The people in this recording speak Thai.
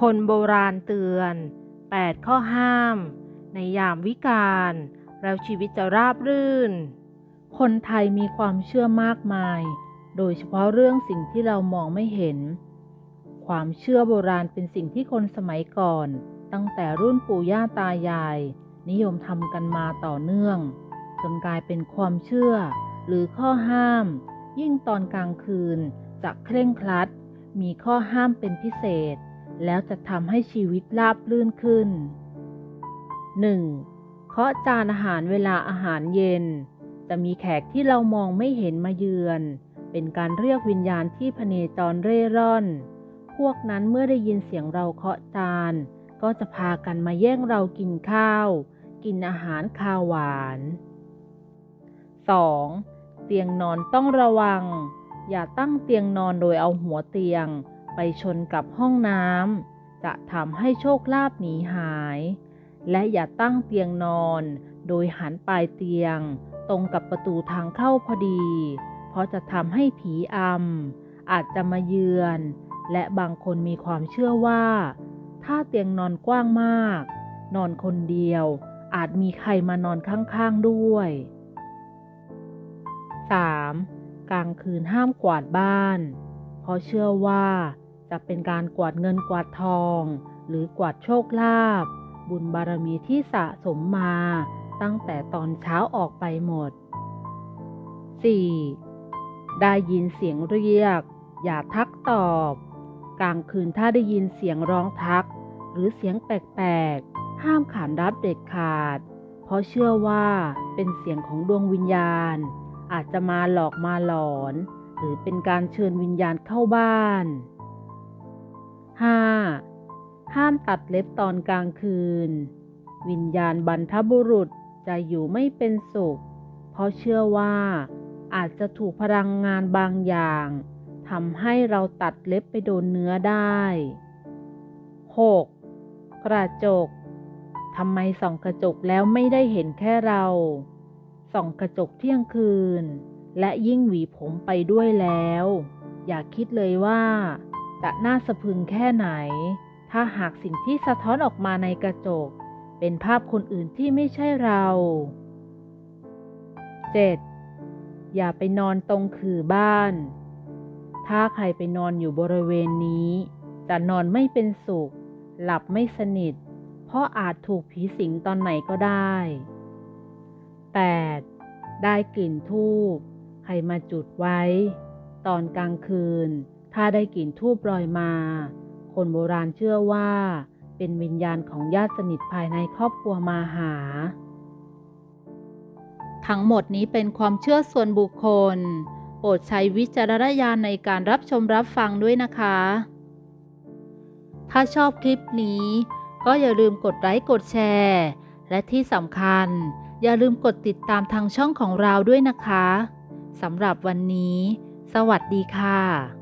คนโบราณเตือน 8 ข้อห้าม ในยามวิกาลแล้วชีวิตจะราบรื่น คนไทยมีความเชื่อมากมาย โดยเฉพาะเรื่องสิ่งที่เรามองไม่เห็น ความเชื่อโบราณเป็นสิ่งที่คนสมัยก่อน ตั้งแต่รุ่นปู่ย่าตายาย นิยมทำกันมาต่อเนื่อง จนกลายเป็นความเชื่อ หรือข้อห้าม ยิ่งตอนกลางคืนจะเคร่งครัด มีข้อห้ามเป็นพิเศษ แล้วจะทำให้ชีวิตราบรื่นขึ้น 1. เคาะจานอาหารเวลาอาหารเย็น จะมีแขกที่เรามองไม่เห็นมาเยือน เป็นการเรียกวิญญาณที่พเนจรเร่ร่อน พวกนั้นเมื่อได้ยินเสียงเราเคาะจาน ก็จะพากันมาแย่งเรากินข้าว กินอาหารคาวหวาน 2. เตียงนอนต้องระวัง อย่าตั้งเตียงนอนโดยเอาหัวเตียง ไปชนกับห้องน้ำจะทำให้โชคลาภหนีหาย และอย่าตั้งเตียงนอน โดยหันปลายเตียง ตรงกับประตูทางเข้าพอดี เพราะจะทำให้ผีอำอาจจะมาเยือน และบางคนมีความเชื่อว่า ถ้าเตียงนอนกว้างมาก นอนคนเดียวอาจมีใครมานอนข้างๆด้วย 3. กลางคืนห้ามกวาดบ้าน เพราะเชื่อว่า จะเป็นการกวาดเงินกวาดทอง หรือกวาดโชคลาภบุญบารมีที่สะสมมาตั้งแต่ตอนเช้าออกไปหมด 4. ได้ยินเสียงเรียก อย่าทักตอบ กลางคืนถ้าได้ยินเสียงร้องทัก หรือเสียงแปลกๆ ห้ามขานรับเด็ดขาด เพราะเชื่อว่าเป็นเสียงของดวงวิญญาณ อาจจะมาหลอกมาหลอน หรือเป็นการเชิญวิญญาณเข้าบ้าน 5. ห้ามตัดเล็บตอนกลางคืน วิญญาณบรรทบุรุษจะอยู่ไม่เป็นสุข เพราะเชื่อว่าอาจจะถูกพลังงานบางอย่างทำให้เราตัดเล็บไปโดนเนื้อได้ 6. กระจกทำไมส่องกระจกแล้วไม่ได้เห็นแค่เรา ส่องกระจกเที่ยงคืน และยิ่งหวีผมไปด้วยแล้ว อย่าคิดเลยว่า จะน่าสะพรึงแค่ไหน ถ้าหากสิ่งที่สะท้อนออกมาในกระจก เป็นภาพคนอื่นที่ไม่ใช่เรา 7. อย่าไปนอนตรงขื่อบ้าน ถ้าใครไปนอนอยู่บริเวณนี้ จะนอนไม่เป็นสุข หลับไม่สนิท เพราะอาจถูกผีสิงตอนไหนก็ได้ 8. ได้กลิ่นทูบใครมาจุดไว้ ตอนกลางคืน ถ้าได้กลิ่นทูบลอยมา คนโบราณเชื่อว่า เป็นวิญญาณของญาติสนิทภายในครอบครัวมาหา ทั้งหมดนี้เป็นความเชื่อส่วนบุคคล โปรดใช้วิจารณญาณในการรับชมรับฟังด้วยนะคะ ถ้าชอบคลิปนี้ ก็อย่าลืมกดไลค์กดแชร์ และที่สำคัญ อย่าลืมกดติดตามทางช่องของเราด้วยนะคะสำหรับวันนี้ สวัสดีค่ะ